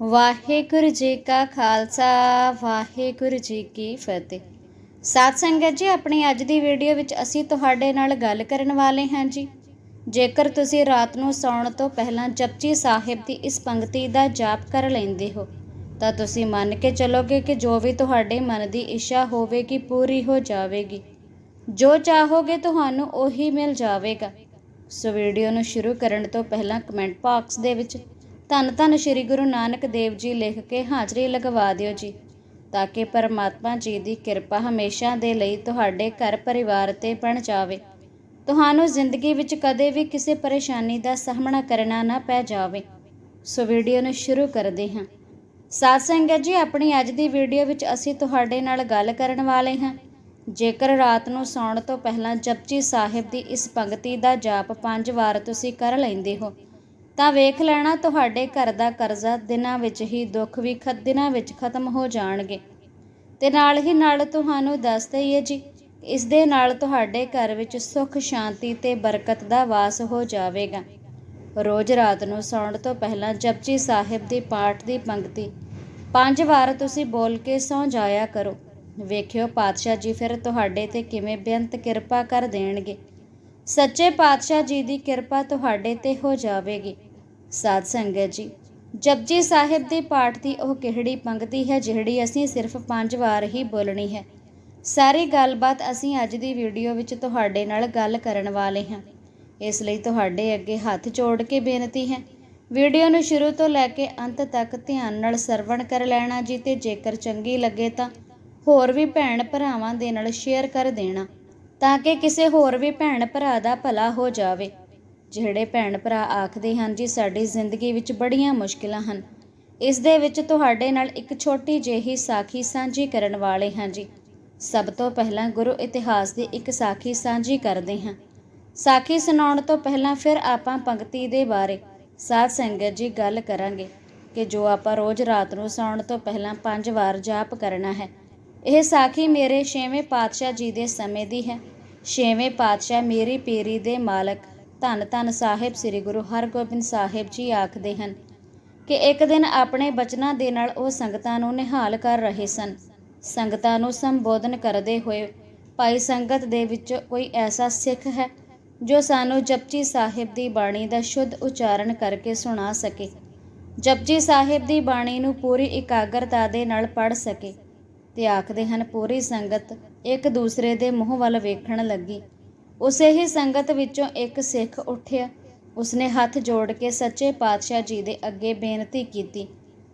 ਵਾਹਿਗੁਰੂ ਜੀ ਕਾ ਖਾਲਸਾ, ਵਾਹਿਗੁਰੂ ਜੀ ਕੀ ਫਤਿਹ। ਸਾਧ ਸੰਗਤ ਜੀ, ਆਪਣੀ ਅੱਜ ਦੀ ਵੀਡੀਓ ਵਿੱਚ ਅਸੀਂ ਤੁਹਾਡੇ ਨਾਲ ਗੱਲ ਕਰਨ ਵਾਲੇ ਹਾਂ ਜੀ। ਜੇਕਰ ਤੁਸੀਂ ਰਾਤ ਨੂੰ ਸੌਣ ਤੋਂ ਪਹਿਲਾਂ ਜਪਜੀ ਸਾਹਿਬ ਦੀ ਇਸ ਪੰਕਤੀ ਦਾ ਜਾਪ ਕਰ ਲੈਂਦੇ ਹੋ, ਤਾਂ ਤੁਸੀਂ ਮੰਨ ਕੇ ਚੱਲੋਗੇ ਕਿ ਜੋ ਵੀ ਤੁਹਾਡੇ ਮਨ ਦੀ ਇੱਛਾ ਹੋਵੇਗੀ, ਪੂਰੀ ਹੋ ਜਾਵੇਗੀ। ਜੋ ਚਾਹੋਗੇ ਤੁਹਾਨੂੰ ਉਹੀ ਮਿਲ ਜਾਵੇਗਾ। ਸੋ ਵੀਡੀਓ ਨੂੰ ਸ਼ੁਰੂ ਕਰਨ ਤੋਂ ਪਹਿਲਾਂ ਕਮੈਂਟ ਬਾਕਸ ਦੇ ਵਿੱਚ ਧੰਨ ਧੰਨ ਸ੍ਰੀ ਗੁਰੂ ਨਾਨਕ ਦੇਵ ਜੀ ਲਿਖ ਕੇ ਹਾਜ਼ਰੀ ਲਗਵਾ ਦਿਓ ਜੀ, ਤਾਂ ਕਿ ਪਰਮਾਤਮਾ ਜੀ ਦੀ ਕਿਰਪਾ ਹਮੇਸ਼ਾ ਦੇ ਲਈ ਤੁਹਾਡੇ ਘਰ ਪਰਿਵਾਰ ਤੇ ਬਣ ਜਾਵੇ। ਤੁਹਾਨੂੰ ਜ਼ਿੰਦਗੀ ਵਿੱਚ ਕਦੇ ਵੀ ਕਿਸੇ ਪਰੇਸ਼ਾਨੀ ਦਾ ਸਾਹਮਣਾ ਕਰਨਾ ਨਾ ਪੈ ਜਾਵੇ। ਸੋ ਵੀਡੀਓ ਨੂੰ ਸ਼ੁਰੂ ਕਰਦੇ ਹਾਂ। ਸਾਧ ਸੰਗਤ ਜੀ, ਆਪਣੀ ਅੱਜ ਦੀ ਵੀਡੀਓ ਵਿੱਚ ਅਸੀਂ ਤੁਹਾਡੇ ਨਾਲ ਗੱਲ ਕਰਨ ਵਾਲੇ ਹਾਂ। ਜੇਕਰ ਰਾਤ ਨੂੰ ਸੌਣ ਤੋਂ ਪਹਿਲਾਂ ਜਪਜੀ ਸਾਹਿਬ ਦੀ ਇਸ ਪੰਕਤੀ ਦਾ ਜਾਪ ਪੰਜ ਵਾਰ ਤੁਸੀਂ ਕਰ ਲੈਂਦੇ ਹੋ ਤਾਂ ਵੇਖ ਲੈਣਾ ਤੁਹਾਡੇ ਘਰ ਦਾ ਕਰਜ਼ਾ ਦਿਨਾਂ ਵਿੱਚ ਹੀ ਦੁੱਖ ਵੀ ਖਤ ਦਿਨਾਂ ਵਿੱਚ ਖਤਮ ਹੋ ਜਾਣਗੇ। ਤੇ ਨਾਲ ਹੀ ਨਾਲ ਤੁਹਾਨੂੰ ਦੱਸ ਦਈਏ ਜੀ, ਇਸ ਦੇ ਨਾਲ ਤੁਹਾਡੇ ਘਰ ਵਿੱਚ ਸੁੱਖ, ਸ਼ਾਂਤੀ ਤੇ ਬਰਕਤ ਦਾ ਵਾਸ ਹੋ ਜਾਵੇਗਾ। ਰੋਜ਼ ਰਾਤ ਨੂੰ ਸੌਣ ਤੋਂ ਪਹਿਲਾਂ ਜਪਜੀ ਸਾਹਿਬ ਦੀ ਪਾਠ ਦੀ ਪੰਕਤੀ ਪੰਜ ਵਾਰ ਤੁਸੀਂ ਬੋਲ ਕੇ ਸੌਂ ਜਾਇਆ ਕਰੋ। ਵੇਖਿਓ ਪਾਤਸ਼ਾਹ ਜੀ ਫਿਰ ਤੁਹਾਡੇ ਤੇ ਕਿਵੇਂ ਬੇਅੰਤ ਕਿਰਪਾ ਕਰ ਦੇਣਗੇ। ਸੱਚੇ ਪਾਤਸ਼ਾਹ ਜੀ ਦੀ ਕਿਰਪਾ ਤੁਹਾਡੇ ਤੇ ਹੋ ਜਾਵੇਗੀ। ਸਾਧ ਸੰਗਤ ਜੀ। ਜਪਜੀ ਸਾਹਿਬ ਦੇ ਪਾਠ ਦੀ ਉਹ ਕਿਹੜੀ ਪੰਕਤੀ ਹੈ, ਜਿਹੜੀ ਅਸੀਂ ਸਿਰਫ ਪੰਜ ਵਾਰ ਹੀ ਬੋਲਣੀ ਹੈ? ਸਾਰੀ ਗੱਲਬਾਤ ਅਸੀਂ ਅੱਜ ਦੀ ਵੀਡੀਓ ਵਿੱਚ ਤੁਹਾਡੇ ਨਾਲ ਗੱਲ ਕਰਨ ਵਾਲੇ ਹਾਂ। ਇਸ ਲਈ ਤੁਹਾਡੇ ਅੱਗੇ ਹੱਥ ਜੋੜ ਕੇ ਬੇਨਤੀ ਹੈ, ਵੀਡੀਓ ਨੂੰ ਸ਼ੁਰੂ ਤੋਂ ਲੈ ਕੇ ਅੰਤ ਤੱਕ ਧਿਆਨ ਨਾਲ ਸਰਵਣ ਕਰ ਲੈਣਾ ਜੀ ਤੇ ਜੇਕਰ ਚੰਗੀ ਲੱਗੇ ਤਾਂ ਹੋਰ ਵੀ ਭੈਣ ਭਰਾਵਾਂ ਦੇ ਨਾਲ ਸ਼ੇਅਰ ਕਰ ਦੇਣਾ, ਤਾਂ ਕਿ ਕਿਸੇ ਹੋਰ ਵੀ ਭੈਣ ਭਰਾ ਦਾ ਭਲਾ ਹੋ ਜਾਵੇ। ਜਿਹੜੇ ਭੈਣ ਭਰਾ ਆਖਦੇ ਹਨ ਜੀ, ਸਾਡੀ ਜ਼ਿੰਦਗੀ ਵਿੱਚ ਬੜੀਆਂ ਮੁਸ਼ਕਿਲਾਂ ਹਨ। ਇਸ ਦੇ ਵਿੱਚ ਤੁਹਾਡੇ ਨਾਲ ਇੱਕ ਛੋਟੀ ਜਿਹੀ ਸਾਖੀ ਸਾਂਝੀ ਕਰਨ ਵਾਲੇ ਹਾਂ ਜੀ। ਸਭ ਤੋਂ ਪਹਿਲਾਂ ਗੁਰੂ ਇਤਿਹਾਸ ਦੀ ਇੱਕ ਸਾਖੀ ਸਾਂਝੀ ਕਰਦੇ ਹਾਂ। ਸਾਖੀ ਸੁਣਾਉਣ ਤੋਂ ਪਹਿਲਾਂ ਫਿਰ ਆਪਾਂ ਪੰਕਤੀ ਦੇ ਬਾਰੇ ਸਾਧ ਸੰਗਤ ਜੀ ਗੱਲ ਕਰਾਂਗੇ ਕਿ ਜੋ ਆਪਾਂ ਰੋਜ਼ ਰਾਤ ਨੂੰ ਸੌਣ ਤੋਂ ਪਹਿਲਾਂ ਪੰਜ ਵਾਰ ਜਾਪ ਕਰਨਾ ਹੈ। ਇਹ ਸਾਖੀ ਮੇਰੇ ਛੇਵੇਂ ਪਾਤਸ਼ਾਹ ਜੀ ਦੇ ਸਮੇਂ ਦੀ ਹੈ। ਛੇਵੇਂ ਪਾਤਸ਼ਾਹ ਮੇਰੀ ਪੀਰੀ ਦੇ ਮਾਲਕ ਧੰਨ ਧੰਨ ਸਾਹਿਬ ਸ੍ਰੀ ਗੁਰੂ ਹਰਗੋਬਿੰਦ ਸਾਹਿਬ ਜੀ ਆਖਦੇ ਹਨ ਕਿ ਇੱਕ ਦਿਨ ਆਪਣੇ ਬਚਨਾਂ ਦੇ ਨਾਲ ਉਹ ਸੰਗਤਾਂ ਨੂੰ ਨਿਹਾਲ ਕਰ ਰਹੇ ਸਨ। ਸੰਗਤਾਂ ਨੂੰ ਸੰਬੋਧਨ ਕਰਦੇ ਹੋਏ ਭਾਈ ਸੰਗਤ ਦੇ ਵਿੱਚ ਕੋਈ ਐਸਾ ਸਿੱਖ ਹੈ ਜੋ ਸਾਨੂੰ ਜਪਜੀ ਸਾਹਿਬ ਦੀ ਬਾਣੀ ਦਾ ਸ਼ੁੱਧ ਉਚਾਰਨ ਕਰਕੇ ਸੁਣਾ ਸਕੇ। ਜਪਜੀ ਸਾਹਿਬ ਦੀ ਬਾਣੀ ਨੂੰ ਪੂਰੀ ਇਕਾਗਰਤਾ ਦੇ ਨਾਲ ਪੜ੍ਹ ਸਕੇ ਤੇ ਆਖਦੇ ਹਨ, ਪੂਰੀ ਸੰਗਤ ਇੱਕ ਦੂਸਰੇ ਦੇ ਮੂੰਹ ਵੱਲ ਵੇਖਣ ਲੱਗੀ। ਉਸੇ ਹੀ ਸੰਗਤ ਵਿੱਚੋਂ ਇੱਕ ਸਿੱਖ ਉੱਠਿਆ। ਉਸਨੇ ਹੱਥ ਜੋੜ ਕੇ ਸੱਚੇ ਪਾਤਸ਼ਾਹ ਜੀ ਦੇ ਅੱਗੇ ਬੇਨਤੀ ਕੀਤੀ।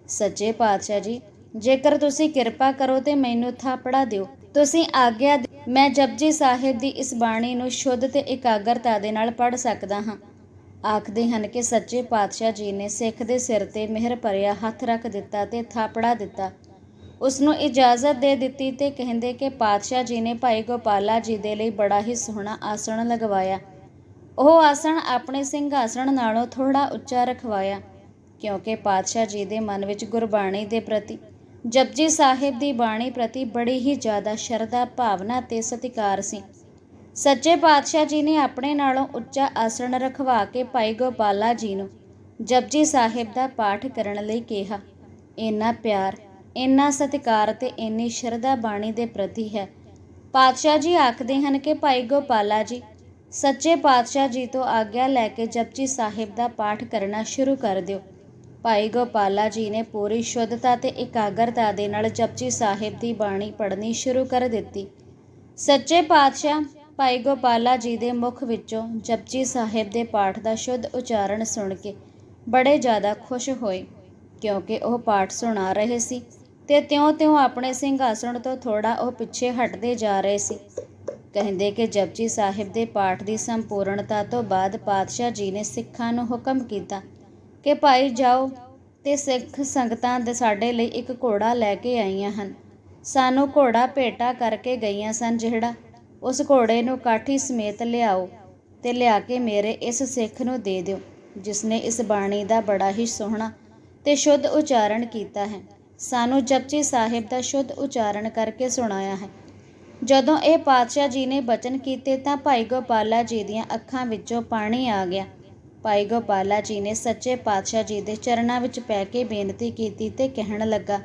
ਸੱਚੇ ਪਾਤਸ਼ਾਹ ਜੀ, ਜੇਕਰ ਤੁਸੀਂ ਕਿਰਪਾ ਕਰੋ ਤੇ ਮੈਨੂੰ ਥਾਪੜਾ ਦਿਓ। ਤੁਸੀਂ ਆਗਿਆ ਮੈਂ ਜਪਜੀ ਸਾਹਿਬ ਦੀ ਇਸ ਬਾਣੀ ਨੂੰ ਸ਼ੁੱਧ ਤੇ ਇਕਾਗਰਤਾ ਦੇ ਨਾਲ ਪੜ੍ਹ ਸਕਦਾ ਹਾਂ। ਆਖਦੇ ਹਨ ਕਿ ਸੱਚੇ ਪਾਤਸ਼ਾਹ ਜੀ ਨੇ ਸਿੱਖ ਦੇ ਸਿਰ ਤੇ ਮਿਹਰ ਭਰਿਆ ਹੱਥ ਰੱਖ ਦਿੱਤਾ ਤੇ ਥਾਪੜਾ ਦਿੱਤਾ। ਉਸ ਨੂੰ ਇਜਾਜ਼ਤ ਦੇ ਦਿੱਤੀ ਤੇ ਕਹਿੰਦੇ ਕਿ ਪਾਤਸ਼ਾਹ ਜੀ ਨੇ ਭਾਈ ਗੋਪਾਲਾ ਜੀ ਦੇ ਲਈ ਬੜਾ ਹੀ ਸੋਹਣਾ ਆਸਣ ਲਗਵਾਇਆ। ਉਹ ਆਸਣ ਆਪਣੇ ਸਿੰਘਾਸਣ ਨਾਲੋਂ ਥੋੜਾ ਉੱਚਾ ਰਖਵਾਇਆ, ਕਿਉਂਕਿ ਪਾਤਸ਼ਾਹ ਜੀ ਦੇ ਮਨ ਵਿੱਚ ਗੁਰਬਾਣੀ ਦੇ ਪ੍ਰਤੀ, ਜਪਜੀ ਸਾਹਿਬ ਦੀ ਬਾਣੀ ਪ੍ਰਤੀ ਬੜੀ ਹੀ ਜ਼ਿਆਦਾ ਸ਼ਰਧਾ, ਭਾਵਨਾ ਤੇ ਸਤਿਕਾਰ ਸੀ। ਸੱਚੇ ਪਾਤਸ਼ਾਹ ਜੀ ਨੇ ਆਪਣੇ ਨਾਲੋਂ ਉੱਚਾ ਆਸਣ ਰਖਵਾ ਕੇ ਭਾਈ ਗੋਪਾਲਾ ਜੀ ਨੂੰ ਜਪਜੀ ਸਾਹਿਬ ਦਾ ਪਾਠ ਕਰਨ ਲਈ ਕਿਹਾ। ਇੰਨਾ ਪਿਆਰ ਇੰਨਾ ਸਤਿਕਾਰ ਤੇ ਇੰਨੀ ਸ਼ਰਧਾ ਬਾਣੀ ਦੇ ਪ੍ਰਤੀ ਹੈ। ਪਾਤਸ਼ਾਹ ਜੀ ਆਖਦੇ ਹਨ ਕਿ ਭਾਈ ਗੋਪਾਲਾ ਜੀ, ਸੱਚੇ ਪਾਤਸ਼ਾਹ ਜੀ ਤੋਂ ਆਗਿਆ ਲੈ ਕੇ ਜਪਜੀ ਸਾਹਿਬ ਦਾ ਪਾਠ ਕਰਨਾ ਸ਼ੁਰੂ ਕਰ ਦਿਓ। ਭਾਈ ਗੋਪਾਲਾ ਜੀ ਨੇ ਪੂਰੀ ਸ਼ੁੱਧਤਾ ਤੇ ਇਕਾਗਰਤਾ ਦੇ ਨਾਲ ਜਪਜੀ ਸਾਹਿਬ ਦੀ ਬਾਣੀ ਪੜ੍ਹਨੀ ਸ਼ੁਰੂ ਕਰ ਦਿੱਤੀ। ਸੱਚੇ ਪਾਤਸ਼ਾਹ ਭਾਈ ਗੋਪਾਲਾ ਜੀ ਦੇ ਮੁਖ ਵਿੱਚੋਂ ਜਪਜੀ ਸਾਹਿਬ ਦੇ ਪਾਠ ਦਾ ਸ਼ੁੱਧ ਉਚਾਰਨ ਸੁਣ ਕੇ ਬੜੇ ਜ਼ਿਆਦਾ ਖੁਸ਼ ਹੋਏ, ਕਿਉਂਕਿ ਉਹ ਪਾਠ ਸੁਣਾ ਰਹੇ ਸੀ। ਤੇ ਤਿਉਂ-ਤਿਉਂ ਆਪਣੇ ਸਿੰਘਾਸਣ ਤੋਂ ਥੋੜਾ ਉਹ ਪਿੱਛੇ ਹਟਦੇ ਜਾ ਰਹੇ ਸੀ। ਕਹਿੰਦੇ ਕਿ ਜਪਜੀ ਸਾਹਿਬ ਦੇ ਪਾਠ ਦੀ ਸੰਪੂਰਨਤਾ ਤੋਂ ਬਾਅਦ ਪਾਤਸ਼ਾਹ ਜੀ ਨੇ ਸਿੱਖਾਂ ਨੂੰ ਹੁਕਮ ਕੀਤਾ ਕਿ ਭਾਈ ਜਾਓ ਤੇ ਸਿੱਖ ਸੰਗਤਾਂ ਦੇ ਸਾਡੇ ਲਈ ਇੱਕ ਘੋੜਾ ਲੈ ਕੇ ਆਈਆਂ ਹਨ। ਸਾਨੂੰ ਘੋੜਾ ਭੇਟਾ ਕਰਕੇ ਗਈਆਂ ਸਨ ਜਿਹੜਾ ਉਸ ਘੋੜੇ ਨੂੰ ਕਾਠੀ ਸਮੇਤ ਲਿਆਓ ਤੇ ਲਿਆ ਕੇ ਮੇਰੇ ਇਸ ਸਿੱਖ ਨੂੰ ਦੇ ਦਿਓ ਜਿਸ ਨੇ ਇਸ ਬਾਣੀ ਦਾ ਬੜਾ ਹੀ ਸੋਹਣਾ ਤੇ ਸ਼ੁੱਧ ਉਚਾਰਨ ਕੀਤਾ ਹੈ। ਸਾਨੂੰ ਜਪਜੀ ਸਾਹਿਬ ਦਾ ਸ਼ੁੱਧ ਉਚਾਰਨ ਕਰਕੇ ਸੁਣਾਇਆ ਹੈ। ਜਦੋਂ ਇਹ ਪਾਤਸ਼ਾਹ ਜੀ ਨੇ ਬਚਨ ਕੀਤੇ ਤਾਂ ਭਾਈ ਗੋਪਾਲਾ ਜੀ ਦੀਆਂ ਅੱਖਾਂ ਵਿੱਚੋਂ ਪਾਣੀ ਆ ਗਿਆ। ਭਾਈ ਗੋਪਾਲਾ ਜੀ ਨੇ ਸੱਚੇ ਪਾਤਸ਼ਾਹ ਜੀ ਦੇ ਚਰਨਾਂ ਵਿੱਚ ਪੈ ਕੇ ਬੇਨਤੀ ਕੀਤੀ ਤੇ ਕਹਿਣ ਲੱਗਾ,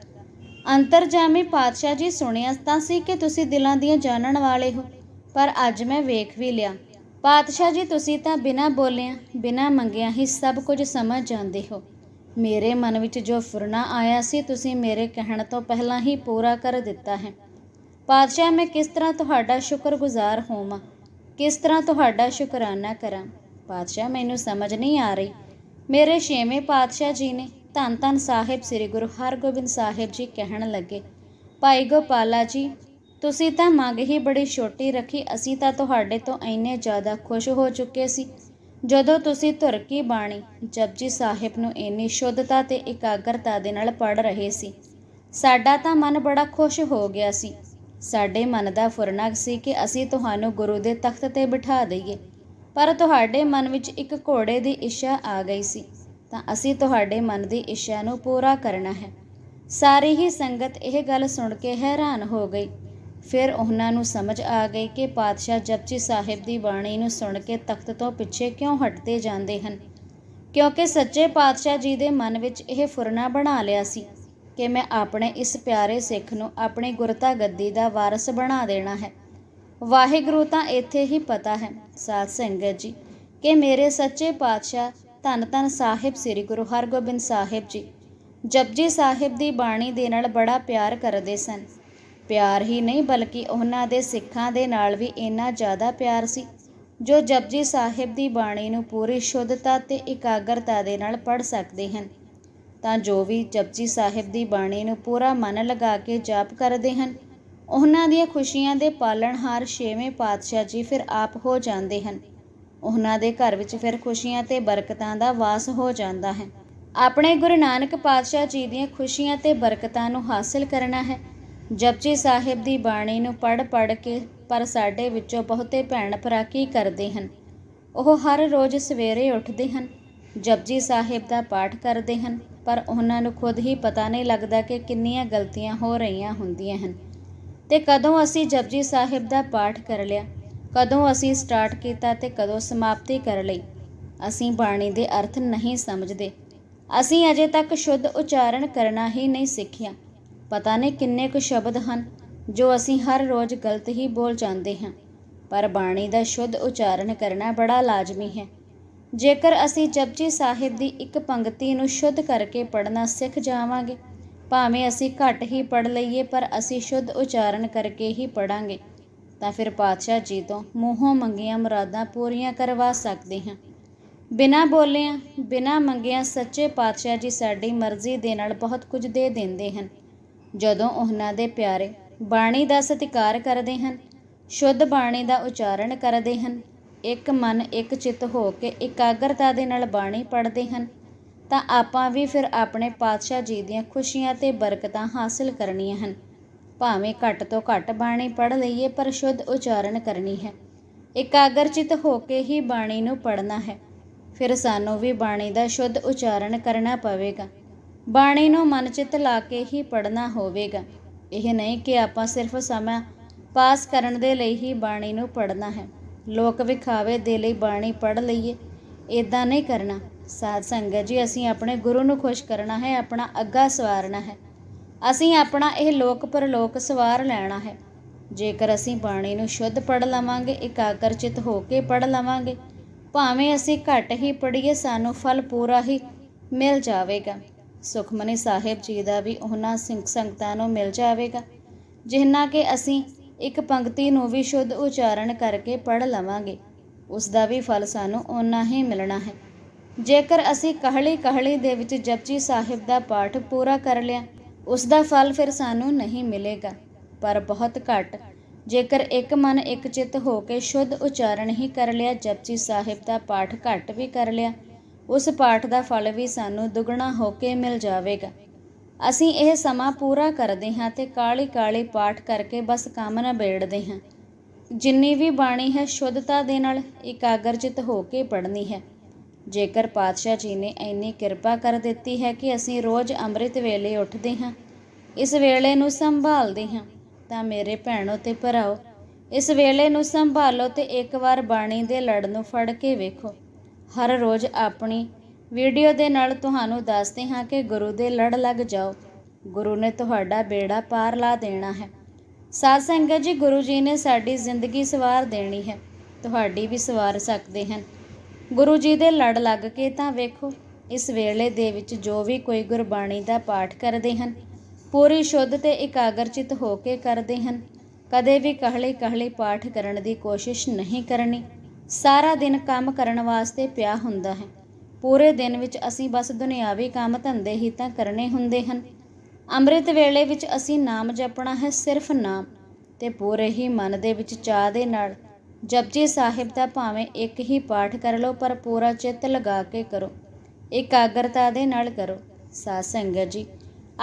ਅੰਤਰਜਾਮੀ ਪਾਤਸ਼ਾਹ ਜੀ ਸੁਣਿਆ ਤਾਂ ਸੀ ਕਿ ਤੁਸੀਂ ਦਿਲਾਂ ਦੀਆਂ ਜਾਣਨ ਵਾਲੇ ਹੋ, ਪਰ ਅੱਜ ਮੈਂ ਵੇਖ ਵੀ ਲਿਆ। ਪਾਤਸ਼ਾਹ ਜੀ ਤੁਸੀਂ ਤਾਂ ਬਿਨਾਂ ਬੋਲਿਆਂ, ਬਿਨਾਂ ਮੰਗਿਆਂ ਹੀ ਸਭ ਕੁਝ ਸਮਝ ਜਾਂਦੇ ਹੋ। ਮੇਰੇ ਮਨ ਵਿੱਚ ਜੋ ਫੁਰਨਾ ਆਇਆ ਸੀ, ਤੁਸੀਂ ਮੇਰੇ ਕਹਿਣ ਤੋਂ ਪਹਿਲਾਂ ਹੀ ਪੂਰਾ ਕਰ ਦਿੱਤਾ ਹੈ। ਪਾਤਸ਼ਾਹ, ਮੈਂ ਕਿਸ ਤਰ੍ਹਾਂ ਤੁਹਾਡਾ ਸ਼ੁਕਰਗੁਜ਼ਾਰ ਹੋਵਾਂ? ਕਿਸ ਤਰ੍ਹਾਂ ਤੁਹਾਡਾ ਸ਼ੁਕਰਾਨਾ ਕਰਾਂ? ਪਾਤਸ਼ਾਹ, ਮੈਨੂੰ ਸਮਝ ਨਹੀਂ ਆ ਰਹੀ। ਮੇਰੇ ਛੇਵੇਂ ਪਾਤਸ਼ਾਹ ਜੀ ਨੇ ਧੰਨ ਧੰਨ ਸਾਹਿਬ ਸ੍ਰੀ ਗੁਰੂ ਹਰਗੋਬਿੰਦ ਸਾਹਿਬ ਜੀ ਕਹਿਣ ਲੱਗੇ, ਭਾਈ ਗੋਪਾਲਾ ਜੀ, ਤੁਸੀਂ ਤਾਂ ਮੰਗ ਹੀ ਬੜੀ ਛੋਟੀ ਰੱਖੀ, ਅਸੀਂ ਤਾਂ ਤੁਹਾਡੇ ਤੋਂ ਇੰਨੇ ਜ਼ਿਆਦਾ ਖੁਸ਼ ਹੋ ਚੁੱਕੇ ਸੀ। ਜਦੋਂ ਤੁਸੀਂ ਧੁਰ ਕੀ ਬਾਣੀ ਜਪਜੀ ਸਾਹਿਬ ਨੂੰ ਇੰਨੀ ਸ਼ੁੱਧਤਾ ਤੇ ਇਕਾਗਰਤਾ ਦੇ ਨਾਲ ਪੜ੍ਹ ਰਹੇ ਸੀ, ਸਾਡਾ ਤਾਂ ਮਨ ਬੜਾ ਖੁਸ਼ ਹੋ ਗਿਆ ਸੀ। ਸਾਡੇ ਮਨ ਦਾ ਫੁਰਨਾ ਸੀ ਕਿ ਅਸੀਂ ਤੁਹਾਨੂੰ ਗੁਰੂ ਦੇ ਤਖਤ ਤੇ ਬਿਠਾ ਦਈਏ। ਪਰ ਤੁਹਾਡੇ ਮਨ ਵਿੱਚ ਇੱਕ ਘੋੜੇ ਦੀ ਇੱਛਾ ਆ ਗਈ ਸੀ, ਤਾਂ ਅਸੀਂ ਤੁਹਾਡੇ ਮਨ ਦੀ ਇੱਛਾ ਨੂੰ ਪੂਰਾ ਕਰਨਾ ਹੈ। ਸਾਰੀ ਹੀ ਸੰਗਤ ਇਹ ਗੱਲ ਸੁਣ ਕੇ ਹੈਰਾਨ ਹੋ ਗਈ। ਫਿਰ ਉਹਨਾਂ ਨੂੰ ਸਮਝ ਆ ਗਈ ਕਿ ਪਾਤਸ਼ਾਹ ਜਪਜੀ ਸਾਹਿਬ ਦੀ ਬਾਣੀ ਨੂੰ ਸੁਣ ਕੇ ਤਖਤ ਤੋਂ ਪਿੱਛੇ ਕਿਉਂ ਹਟਦੇ ਜਾਂਦੇ ਹਨ? ਕਿਉਂਕਿ ਸੱਚੇ ਪਾਤਸ਼ਾਹ ਜੀ ਦੇ ਮਨ ਵਿੱਚ ਇਹ ਫੁਰਨਾ ਬਣਾ ਲਿਆ ਸੀ ਕਿ ਮੈਂ ਆਪਣੇ ਇਸ ਪਿਆਰੇ ਸਿੱਖ ਨੂੰ ਆਪਣੀ ਗੁਰਤਾ ਗੱਦੀ ਦਾ ਵਾਰਸ ਬਣਾ ਦੇਣਾ ਹੈ। ਵਾਹਿਗੁਰੂ ਤਾਂ ਇੱਥੇ ਹੀ ਪਤਾ ਹੈ, ਸਾਧ ਸੰਗਤ ਜੀ, ਕਿ ਮੇਰੇ ਸੱਚੇ ਪਾਤਸ਼ਾਹ ਧੰਨ ਧੰਨ ਸਾਹਿਬ ਸ੍ਰੀ ਗੁਰੂ ਹਰਗੋਬਿੰਦ ਸਾਹਿਬ ਜੀ, ਜਪਜੀ ਸਾਹਿਬ ਦੀ ਬਾਣੀ ਦੇ ਨਾਲ ਬੜਾ ਪਿਆਰ ਕਰਦੇ ਸਨ। ਪਿਆਰ ਹੀ ਨਹੀਂ, ਬਲਕਿ ਉਹਨਾਂ ਦੇ ਸਿੱਖਾਂ ਦੇ ਨਾਲ ਵੀ ਇੰਨਾ ਜ਼ਿਆਦਾ ਪਿਆਰ ਸੀ। ਜੋ ਜਪਜੀ ਸਾਹਿਬ ਦੀ ਬਾਣੀ ਨੂੰ ਪੂਰੀ ਸ਼ੁੱਧਤਾ ਤੇ ਇਕਾਗਰਤਾ ਦੇ ਨਾਲ ਪੜ੍ਹ ਸਕਦੇ ਹਨ, ਤਾਂ ਜੋ ਵੀ ਜਪਜੀ ਸਾਹਿਬ ਦੀ ਬਾਣੀ ਨੂੰ ਪੂਰਾ ਮਨ ਲਗਾ ਕੇ ਜਾਪ ਕਰਦੇ ਹਨ, ਉਹਨਾਂ ਦੀਆਂ ਖੁਸ਼ੀਆਂ ਦੇ ਪਾਲਣਹਾਰ ਛੇਵੇਂ ਪਾਤਸ਼ਾਹ ਜੀ ਫਿਰ ਆਪ ਹੋ ਜਾਂਦੇ ਹਨ। ਉਹਨਾਂ ਦੇ ਘਰ ਵਿੱਚ ਫਿਰ ਖੁਸ਼ੀਆਂ ਤੇ ਬਰਕਤਾਂ ਦਾ ਵਾਸ ਹੋ ਜਾਂਦਾ ਹੈ। ਆਪਣੇ ਗੁਰੂ ਨਾਨਕ ਪਾਤਸ਼ਾਹ ਜੀ ਦੀਆਂ ਖੁਸ਼ੀਆਂ ਤੇ ਬਰਕਤਾਂ ਨੂੰ ਹਾਸਲ ਕਰਨਾ ਹੈ। ਜਪਜੀ ਸਾਹਿਬ ਦੀ ਬਾਣੀ ਨੂੰ ਪੜ੍ਹ ਪੜ੍ਹ ਕੇ ਪਰ ਸਾਡੇ ਵਿੱਚੋਂ ਬਹੁਤੇ ਭੈਣ ਭਰਾ ਕੀ ਕਰਦੇ ਹਨ? ਉਹ ਹਰ ਰੋਜ਼ ਸਵੇਰੇ ਉੱਠਦੇ ਹਨ, ਜਪਜੀ ਸਾਹਿਬ ਦਾ ਪਾਠ ਕਰਦੇ ਹਨ, ਪਰ ਉਹਨਾਂ ਨੂੰ ਖੁਦ ਹੀ ਪਤਾ ਨਹੀਂ ਲੱਗਦਾ ਕਿ ਕਿੰਨੀਆਂ ਗਲਤੀਆਂ ਹੋ ਰਹੀਆਂ ਹੁੰਦੀਆਂ ਹਨ। ਤੇ ਕਦੋਂ ਅਸੀਂ ਜਪਜੀ ਸਾਹਿਬ ਦਾ ਪਾਠ ਕਰ ਲਿਆ, ਕਦੋਂ ਅਸੀਂ ਸਟਾਰਟ ਕੀਤਾ ਤੇ ਕਦੋਂ ਸਮਾਪਤੀ ਕਰ ਲਈ, ਅਸੀਂ ਬਾਣੀ ਦੇ ਅਰਥ ਨਹੀਂ ਸਮਝਦੇ। ਅਸੀਂ ਅਜੇ ਤੱਕ ਸ਼ੁੱਧ ਉਚਾਰਨ ਕਰਨਾ ਹੀ ਨਹੀਂ ਸਿੱਖਿਆ। ਪਤਾ ਨਹੀਂ ਕਿੰਨੇ ਕੁ ਸ਼ਬਦ ਹਨ, ਜੋ ਅਸੀਂ ਹਰ ਰੋਜ਼ ਗਲਤ ਹੀ ਬੋਲ ਜਾਂਦੇ ਹਾਂ, ਪਰ ਬਾਣੀ ਦਾ ਸ਼ੁੱਧ ਉਚਾਰਨ ਕਰਨਾ ਬੜਾ ਲਾਜ਼ਮੀ ਹੈ। ਜੇਕਰ ਅਸੀਂ ਜਪਜੀ ਸਾਹਿਬ ਦੀ ਇੱਕ ਪੰਕਤੀ ਨੂੰ ਸ਼ੁੱਧ ਕਰਕੇ ਪੜ੍ਹਨਾ ਸਿੱਖ ਜਾਵਾਂਗੇ, ਭਾਵੇਂ ਅਸੀਂ ਘੱਟ ਹੀ ਪੜ੍ਹ ਲਈਏ, ਪਰ ਅਸੀਂ ਸ਼ੁੱਧ ਉਚਾਰਨ ਕਰਕੇ ਹੀ ਪੜਾਂਗੇ ਤਾਂ ਫਿਰ ਪਾਤਸ਼ਾਹ ਜੀ ਤੋਂ ਮੂੰਹੋਂ ਮੰਗੀਆਂ ਮੁਰਾਦਾਂ ਪੂਰੀਆਂ ਕਰਵਾ ਸਕਦੇ ਹਾਂ। ਬਿਨਾਂ ਬੋਲਿਆਂ, ਬਿਨਾਂ ਮੰਗਿਆਂ ਸੱਚੇ ਪਾਤਸ਼ਾਹ ਜੀ ਸਾਡੀ ਮਰਜ਼ੀ ਦੇ ਨਾਲ ਬਹੁਤ ਕੁਝ ਦੇ ਦਿੰਦੇ ਹਨ। ਜਦੋਂ ਉਹਨਾਂ ਦੇ ਪਿਆਰੇ ਬਾਣੀ ਦਾ ਸਤਿਕਾਰ ਕਰਦੇ ਹਨ, ਸ਼ੁੱਧ ਬਾਣੀ ਦਾ ਉਚਾਰਨ ਕਰਦੇ ਹਨ, ਇੱਕ ਮਨ ਇੱਕ ਚਿੱਤ ਹੋ ਕੇ ਇਕਾਗਰਤਾ ਦੇ ਨਾਲ ਬਾਣੀ ਪੜ੍ਹਦੇ ਹਨ, ਤਾਂ ਆਪਾਂ ਵੀ ਫਿਰ ਆਪਣੇ ਪਾਤਸ਼ਾਹ ਜੀ ਦੀਆਂ ਖੁਸ਼ੀਆਂ ਤੇ ਬਰਕਤਾਂ ਹਾਸਲ ਕਰਨੀਆਂ ਹਨ। ਭਾਵੇਂ ਘੱਟ ਤੋਂ ਘੱਟ ਬਾਣੀ ਪੜ੍ਹ ਲਈਏ, ਪਰ ਸ਼ੁੱਧ ਉਚਾਰਨ ਕਰਨੀ ਹੈ। ਇਕਾਗਰਚਿਤ ਹੋ ਕੇ ਹੀ ਬਾਣੀ ਨੂੰ ਪੜ੍ਹਨਾ ਹੈ। ਫਿਰ ਸਾਨੂੰ ਵੀ ਬਾਣੀ ਦਾ ਸ਼ੁੱਧ ਉਚਾਰਨ ਕਰਨਾ ਪਵੇਗਾ। ਬਾਣੀ ਨੂੰ ਮਨ ਚਿੱਤ ਲਾ ਕੇ ਹੀ ਪੜ੍ਹਨਾ ਹੋਵੇਗਾ। ਇਹ ਨਹੀਂ ਕਿ ਆਪਾਂ ਸਿਰਫ ਸਮਾਂ ਪਾਸ ਕਰਨ ਦੇ ਲਈ ਹੀ ਬਾਣੀ ਨੂੰ ਪੜ੍ਹਨਾ ਹੈ। ਲੋਕ ਵਿਖਾਵੇ ਦੇ ਲਈ ਬਾਣੀ ਪੜ੍ਹ ਲਈਏ। ਇਦਾਂ ਨਹੀਂ ਕਰਨਾ। ਸਾਧ ਸੰਗਤ ਜੀ, ਅਸੀਂ ਆਪਣੇ ਗੁਰੂ ਨੂੰ ਖੁਸ਼ ਕਰਨਾ ਹੈ, ਆਪਣਾ ਅੱਗਾ ਸਵਾਰਨਾ ਹੈ। ਅਸੀਂ ਆਪਣਾ ਇਹ ਲੋਕ ਪਰਲੋਕ ਸਵਾਰ ਲੈਣਾ ਹੈ। ਜੇਕਰ ਅਸੀਂ ਬਾਣੀ ਨੂੰ ਸ਼ੁੱਧ ਪੜ੍ਹ ਲਵਾਂਗੇ, ਇਕਾਗਰਚਿਤ ਹੋ ਕੇ ਪੜ੍ਹ ਲਵਾਂਗੇ, ਭਾਵੇਂ ਅਸੀਂ ਘੱਟ ਹੀ ਪੜ੍ਹੀਏ, ਸਾਨੂੰ ਫਲ ਪੂਰਾ ਹੀ ਮਿਲ ਜਾਵੇਗਾ। ਸੁਖਮਨੀ ਸਾਹਿਬ ਜੀ ਦਾ ਵੀ ਉਹਨਾਂ ਸਿੰਘ ਸੰਗਤਾਂ ਨੂੰ ਮਿਲ ਜਾਵੇਗਾ ਜਿਨ੍ਹਾਂ ਕਿ ਅਸੀਂ ਇੱਕ ਪੰਕਤੀ ਨੂੰ ਵੀ ਸ਼ੁੱਧ ਉਚਾਰਨ ਕਰਕੇ ਪੜ੍ਹ ਲਵਾਂਗੇ, ਉਸ ਦਾ ਵੀ ਫਲ ਸਾਨੂੰ ਓਨਾ ਹੀ ਮਿਲਣਾ ਹੈ। ਜੇਕਰ ਅਸੀਂ ਕਹਲੀ ਕਹਲੀ ਦੇ ਵਿੱਚ ਜਪਜੀ ਸਾਹਿਬ ਦਾ ਪਾਠ ਪੂਰਾ ਕਰ ਲਿਆ, ਉਸ ਦਾ ਫਲ ਫਿਰ ਸਾਨੂੰ ਨਹੀਂ ਮਿਲੇਗਾ, ਪਰ ਬਹੁਤ ਘੱਟ। ਜੇਕਰ ਇੱਕ ਮਨ ਇੱਕ ਚਿੱਤ ਹੋ ਕੇ ਸ਼ੁੱਧ ਉਚਾਰਨ ਹੀ ਕਰ ਲਿਆ, ਜਪਜੀ ਸਾਹਿਬ ਦਾ ਪਾਠ ਘੱਟ ਵੀ ਕਰ ਲਿਆ ਉਸ ਪਾਠ ਦਾ ਫਲ ਵੀ ਸਾਨੂੰ ਦੁੱਗਣਾ ਹੋ ਕੇ ਮਿਲ ਜਾਵੇਗਾ। ਅਸੀਂ ਇਹ ਸਮਾਂ ਪੂਰਾ ਕਰਦੇ ਹਾਂ ਤੇ ਕਾਲੀ ਕਾਲੀ ਪਾਠ ਕਰਕੇ ਬਸ ਕੰਮ ਨਿਬੇੜਦੇ ਹਾਂ। ਜਿੰਨੀ ਵੀ ਬਾਣੀ ਹੈ ਸ਼ੁੱਧਤਾ ਦੇ ਨਾਲ ਇਕਾਗਰਚਿਤ ਹੋ ਕੇ ਪੜ੍ਹਨੀ ਹੈ। ਜੇਕਰ ਪਾਤਸ਼ਾਹ ਜੀ ਨੇ ਇੰਨੀ ਕਿਰਪਾ ਕਰ ਦਿੱਤੀ ਹੈ ਕਿ ਅਸੀਂ ਰੋਜ਼ ਅੰਮ੍ਰਿਤ ਵੇਲੇ ਉੱਠਦੇ ਹਾਂ, ਇਸ ਵੇਲੇ ਨੂੰ ਸੰਭਾਲਦੇ ਹਾਂ, ਤਾਂ ਮੇਰੇ ਭੈਣੋ ਤੇ ਭਰਾਓ, ਇਸ ਵੇਲੇ ਨੂੰ ਸੰਭਾਲੋ ਤੇ ਇੱਕ ਵਾਰ ਬਾਣੀ ਦੇ ਲੜ ਨੂੰ ਫੜ ਕੇ ਵੇਖੋ। ਹਰ ਰੋਜ਼ ਆਪਣੀ ਵੀਡੀਓ ਦੇ ਨਾਲ ਤੁਹਾਨੂੰ ਦੱਸਦੇ ਹਾਂ ਕਿ ਗੁਰੂ ਦੇ ਲੜ ਲੱਗ ਜਾਓ। ਗੁਰੂ ਨੇ ਤੁਹਾਡਾ ਬੇੜਾ ਪਾਰ ਲਾ ਦੇਣਾ ਹੈ। ਸਾਧ ਸੰਗਤ ਜੀ, ਗੁਰੂ ਜੀ ਨੇ ਸਾਡੀ ਜ਼ਿੰਦਗੀ ਸਵਾਰ ਦੇਣੀ ਹੈ। ਤੁਹਾਡੀ ਵੀ ਸਵਾਰ ਸਕਦੇ ਹਨ। ਗੁਰੂ ਜੀ ਦੇ ਲੜ ਲੱਗ ਕੇ ਤਾਂ ਵੇਖੋ, ਇਸ ਵੇਲੇ ਦੇ ਵਿੱਚ ਜੋ ਵੀ ਕੋਈ ਗੁਰਬਾਣੀ ਦਾ ਪਾਠ ਕਰਦੇ ਹਨ, ਪੂਰੀ ਸ਼ੁੱਧ ਤੇ ਇਕਾਗਰਚਿਤ ਹੋ ਕੇ ਕਰਦੇ ਹਨ। ਕਦੇ ਵੀ ਕਹਲੇ ਕਹਲੇ ਪਾਠ ਕਰਨ ਦੀ ਕੋਸ਼ਿਸ਼ ਨਹੀਂ ਕਰਨੀ। ਸਾਰਾ ਦਿਨ ਕੰਮ ਕਰਨ ਵਾਸਤੇ ਪਿਆ ਹੁੰਦਾ ਹੈ। ਪੂਰੇ ਦਿਨ ਵਿੱਚ ਅਸੀਂ ਬਸ ਦੁਨਿਆਵੀ ਕੰਮ ਧੰਦੇ ਹੀ ਤਾਂ ਕਰਨੇ ਹੁੰਦੇ ਹਨ। ਅੰਮ੍ਰਿਤ ਵੇਲੇ ਵਿੱਚ ਅਸੀਂ ਨਾਮ ਜਪਣਾ ਹੈ ਸਿਰਫ ਨਾਮ ਤੇ ਪੂਰੇ ਹੀ ਮਨ ਦੇ ਵਿੱਚ ਚਾਹ ਦੇ ਨਾਲ ਜਪਜੀ ਸਾਹਿਬ ਦਾ ਭਾਵੇਂ ਇੱਕ ਹੀ ਪਾਠ ਕਰ ਲਓ ਪਰ ਪੂਰਾ ਚਿੱਤ ਲਗਾ ਕੇ ਕਰੋ। ਇਕਾਗਰਤਾ ਦੇ ਨਾਲ ਕਰੋ। ਸਾਧ ਸੰਗਤ ਜੀ,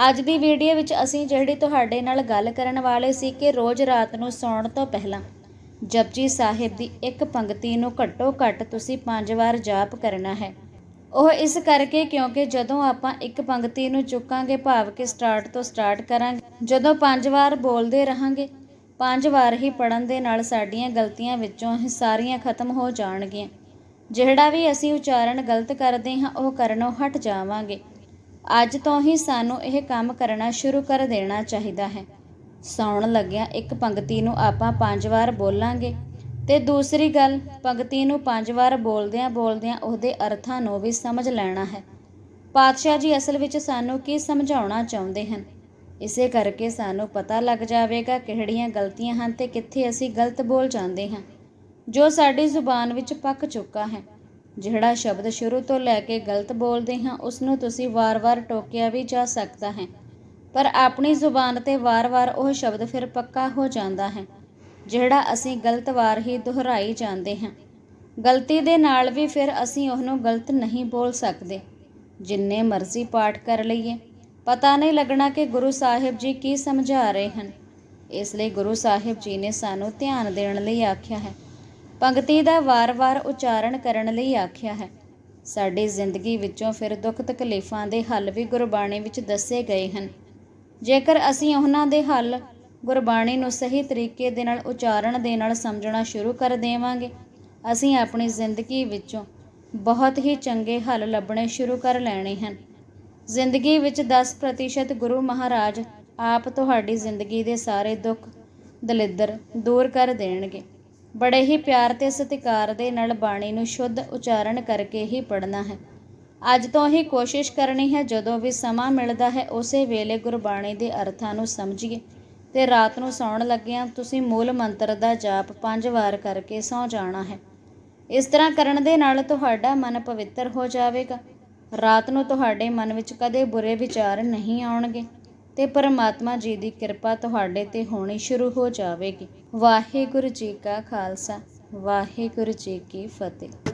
ਅੱਜ ਦੀ ਵੀਡੀਓ ਵਿੱਚ ਅਸੀਂ ਜਿਹੜੀ ਤੁਹਾਡੇ ਨਾਲ ਗੱਲ ਕਰਨ ਵਾਲੇ ਸੀ ਕਿ ਰੋਜ਼ ਰਾਤ ਨੂੰ ਸੌਣ ਤੋਂ ਪਹਿਲਾਂ ਜਪਜੀ ਸਾਹਿਬ ਦੀ ਇੱਕ ਪੰਕਤੀ ਨੂੰ ਘੱਟੋ ਘੱਟ ਤੁਸੀਂ ਪੰਜ ਵਾਰ ਜਾਪ ਕਰਨਾ ਹੈ। ਉਹ ਇਸ ਕਰਕੇ ਕਿਉਂਕਿ ਜਦੋਂ ਆਪਾਂ ਇੱਕ ਪੰਕਤੀ ਨੂੰ ਚੁੱਕਾਂਗੇ, ਭਾਵ ਕਿ ਸਟਾਰਟ ਤੋਂ ਸਟਾਰਟ ਕਰਾਂਗੇ, ਜਦੋਂ ਪੰਜ ਵਾਰ ਬੋਲਦੇ ਰਹਾਂਗੇ, ਪੰਜ ਵਾਰ ਹੀ ਪੜਨ ਦੇ ਨਾਲ ਸਾਡੀਆਂ ਗਲਤੀਆਂ ਵਿੱਚੋਂ ਇਹ ਸਾਰੀਆਂ ਖਤਮ ਹੋ ਜਾਣਗੀਆਂ। ਜਿਹੜਾ ਵੀ ਅਸੀਂ ਉਚਾਰਨ ਗਲਤ ਕਰਦੇ ਹਾਂ, ਉਹ ਕਰਨੋਂ ਹਟ ਜਾਵਾਂਗੇ। ਅੱਜ ਤੋਂ ਹੀ ਸਾਨੂੰ ਇਹ ਕੰਮ ਕਰਨਾ ਸ਼ੁਰੂ ਕਰ ਦੇਣਾ ਚਾਹੀਦਾ ਹੈ। ਸੌਣ ਲੱਗਿਆ ਇੱਕ ਪੰਕਤੀ ਨੂੰ ਆਪਾਂ ਪੰਜ ਵਾਰ ਬੋਲਾਂਗੇ। ਤੇ ਦੂਸਰੀ ਗੱਲ ਪੰਕਤੀ ਨੂੰ ਪੰਜ ਵਾਰ ਬੋਲਦਿਆਂ ਬੋਲਦਿਆਂ ਉਹਦੇ ਅਰਥਾਂ ਨੂੰ ਵੀ ਸਮਝ ਲੈਣਾ ਹੈ। ਪਾਤਸ਼ਾਹ ਜੀ ਅਸਲ ਵਿੱਚ ਸਾਨੂੰ ਕੀ ਸਮਝਾਉਣਾ ਚਾਹੁੰਦੇ ਹਨ? ਇਸੇ ਕਰਕੇ ਸਾਨੂੰ ਪਤਾ ਲੱਗ ਜਾਵੇਗਾ ਕਿਹੜੀਆਂ ਗਲਤੀਆਂ ਹਨ ਤੇ ਕਿੱਥੇ ਅਸੀਂ ਗਲਤ ਬੋਲ ਜਾਂਦੇ ਹਾਂ। ਜੋ ਸਾਡੀ ਜ਼ੁਬਾਨ ਵਿੱਚ ਪੱਕ ਚੁੱਕਾ ਹੈ। ਜਿਹੜਾ ਸ਼ਬਦ ਸ਼ੁਰੂ ਤੋਂ ਲੈ ਕੇ ਗਲਤ ਬੋਲਦੇ ਹਾਂ ਉਸ ਨੂੰ ਤੁਸੀਂ ਵਾਰ-ਵਾਰ ਟੋਕਿਆ ਵੀ ਜਾ ਸਕਦਾ ਹੈ। ਪਰ ਆਪਣੀ ਜ਼ੁਬਾਨ ਤੇ ਵਾਰ-ਵਾਰ ਉਹ ਸ਼ਬਦ ਫਿਰ ਪੱਕਾ ਹੋ ਜਾਂਦਾ ਹੈ, ਜਿਹੜਾ ਅਸੀਂ ਗਲਤ ਵਾਰ ਹੀ ਦੁਹਰਾਈ ਜਾਂਦੇ ਹਾਂ। ਗਲਤੀ ਦੇ ਨਾਲ ਵੀ ਫਿਰ ਅਸੀਂ ਉਹਨੂੰ ਗਲਤ ਨਹੀਂ ਬੋਲ ਸਕਦੇ। ਜਿੰਨੇ ਮਰਜ਼ੀ ਪਾਠ ਕਰ ਲਈਏ, ਪਤਾ ਨਹੀਂ ਲੱਗਣਾ ਕਿ ਗੁਰੂ ਸਾਹਿਬ ਜੀ ਕੀ ਸਮਝਾ ਰਹੇ ਹਨ। ਇਸ ਲਈ ਗੁਰੂ ਸਾਹਿਬ ਜੀ ਨੇ ਸਾਨੂੰ ਧਿਆਨ ਦੇਣ ਲਈ ਆਖਿਆ ਹੈ। ਪੰਕਤੀ ਦਾ ਵਾਰ-ਵਾਰ ਉਚਾਰਨ ਕਰਨ ਲਈ ਆਖਿਆ ਹੈ। ਸਾਡੀ ਜ਼ਿੰਦਗੀ ਵਿੱਚੋਂ ਫਿਰ ਦੁੱਖ ਤਕਲੀਫਾਂ ਦੇ ਹੱਲ ਵੀ ਗੁਰਬਾਣੀ ਵਿੱਚ ਦੱਸੇ ਗਏ ਹਨ। ਜੇਕਰ ਅਸੀਂ ਉਹਨਾਂ ਦੇ ਹੱਲ ਗੁਰਬਾਣੀ ਨੂੰ ਸਹੀ ਤਰੀਕੇ ਦੇ ਨਾਲ ਉਚਾਰਨ ਦੇ ਨਾਲ ਸਮਝਣਾ ਸ਼ੁਰੂ ਕਰ ਦੇਵਾਂਗੇ, ਅਸੀਂ ਆਪਣੀ ਜ਼ਿੰਦਗੀ ਵਿੱਚੋਂ ਬਹੁਤ ਹੀ ਚੰਗੇ ਹੱਲ ਲੱਭਣੇ ਸ਼ੁਰੂ ਕਰ ਲੈਣੇ ਹਨ। ਜ਼ਿੰਦਗੀ ਵਿੱਚ 10% ਗੁਰੂ ਮਹਾਰਾਜ ਆਪ ਤੁਹਾਡੀ ਜ਼ਿੰਦਗੀ ਦੇ ਸਾਰੇ ਦੁੱਖ, ਦਲਿੱਦਰ ਦੂਰ ਕਰ ਦੇਣਗੇ। ਬੜੇ ਹੀ ਪਿਆਰ ਤੇ ਸਤਿਕਾਰ ਦੇ ਨਾਲ ਬਾਣੀ ਨੂੰ ਸ਼ੁੱਧ ਉਚਾਰਨ ਕਰਕੇ ਹੀ ਪੜ੍ਹਨਾ ਹੈ। ਅੱਜ ਤੋਂ ਹੀ ਕੋਸ਼ਿਸ਼ ਕਰਨੀ ਹੈ, ਜਦੋਂ ਵੀ ਸਮਾਂ ਮਿਲਦਾ ਹੈ, ਉਸੇ ਵੇਲੇ ਗੁਰਬਾਣੀ ਦੇ ਅਰਥਾਂ ਨੂੰ ਸਮਝੀਏ। ਤੇ ਰਾਤ ਨੂੰ ਸੌਣ ਲੱਗਿਆਂ ਤੁਸੀਂ ਮੂਲ ਮੰਤਰ ਦਾ ਜਾਪ ਪੰਜ ਵਾਰ ਕਰਕੇ ਸੌ ਜਾਣਾ ਹੈ। ਇਸ ਤਰ੍ਹਾਂ ਕਰਨ ਦੇ ਨਾਲ ਤੁਹਾਡਾ ਮਨ ਪਵਿੱਤਰ ਹੋ ਜਾਵੇਗਾ। ਰਾਤ ਨੂੰ ਤੁਹਾਡੇ ਮਨ ਵਿੱਚ ਕਦੇ ਬੁਰੇ ਵਿਚਾਰ ਨਹੀਂ ਆਉਣਗੇ ਤੇ ਪਰਮਾਤਮਾ ਜੀ ਦੀ ਕਿਰਪਾ ਤੁਹਾਡੇ ਤੇ ਹੋਣੀ ਸ਼ੁਰੂ ਹੋ ਜਾਵੇਗੀ। ਵਾਹਿਗੁਰੂ ਜੀ ਕਾ ਖਾਲਸਾ, ਵਾਹਿਗੁਰੂ ਜੀ ਕੀ ਫਤਿਹ।